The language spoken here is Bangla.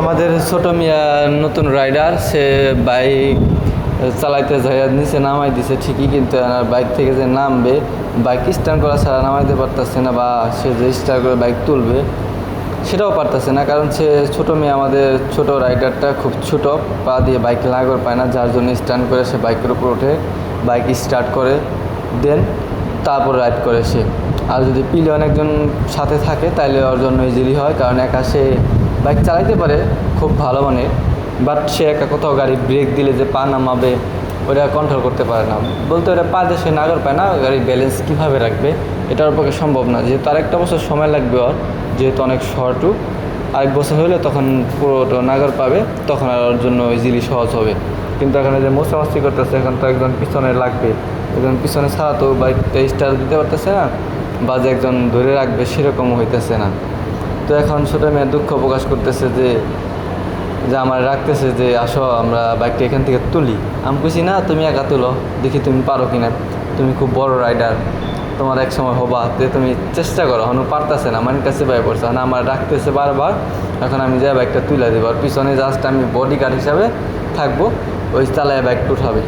আমাদের ছোট মিয়া নতুন রাইডার সে বাইক চালাইতে যায় নিচে নামাই দিছে ঠিকই, কিন্তু বাইক থেকে যে নামবে বাইক স্ট্যান্ড করা ছাড়া নামাইতে পারতেছে না বা সে যে স্টার্ট করে বাইক তুলবে, সেটাও পারতেছে না। কারণ সে ছোট মেয়ে আমাদের ছোট রাইডারটা খুব ছোট, পা দিয়ে বাইক লাগর পায় না, যার জন্য স্ট্যান্ড করে সে বাইকের উপর ওঠে বাইক স্টার্ট করে দেন তারপর রাইড করে সে। আর যদি পিলিয়ন একজন সাথে থাকে তাহলে ওর জন্য ইজিলি হয়, কারণ একা সে বাইক চালাইতে পারে, খুব ভালো মানে। বাট সে একা কোথাও গাড়ি ব্রেক দিলে যে পা নামাবে ওটা কন্ট্রোল করতে পারে না। বলতে ওটা পা সে নাগর পায় না গাড়ির ব্যালেন্স কীভাবে রাখবে এটা ওর পক্ষে সম্ভব না। যেহেতু আরেকটা বছর সময় লাগবে ওর, যেহেতু অনেক শর্টু আরেক বছর হলে তখন পুরোটা নাগর পাবে, তখন আর ওর জন্য ইজিলি সহজ হবে। কিন্তু এখানে যে মোছামাছি করতেছে, এখন তো একজন পিছনে লাগবে। একজন পিছনে ছাড়া তো বাইকটা স্টার দিতে পারতেছে না বা যে একজন ধরে রাখবে, সেরকমও হইতেছে না। তো এখন ছোটো মেয়ে দুঃখ প্রকাশ করতেছে যে যে আমার রাখতেছে যে, আসো আমরা বাইকটা এখান থেকে তুলি। আমি কইছি, না, তুমি একা তুলো। দেখি তুমি পারো কিনা। তুমি খুব বড় রাইডার তোমার এক সময় হবা। যে তুমি চেষ্টা করো। হনু পারতেছে না। আমার কাছে বাই পড়ছে না আমার রাখতেছে বারবার। এখন আমি যাই বাইকটা তুলে দেবো। আর পিছনে জাস্ট আমি বডি গার্ড হিসাবে থাকব। ওই চালায় বাইকটা উঠাবে।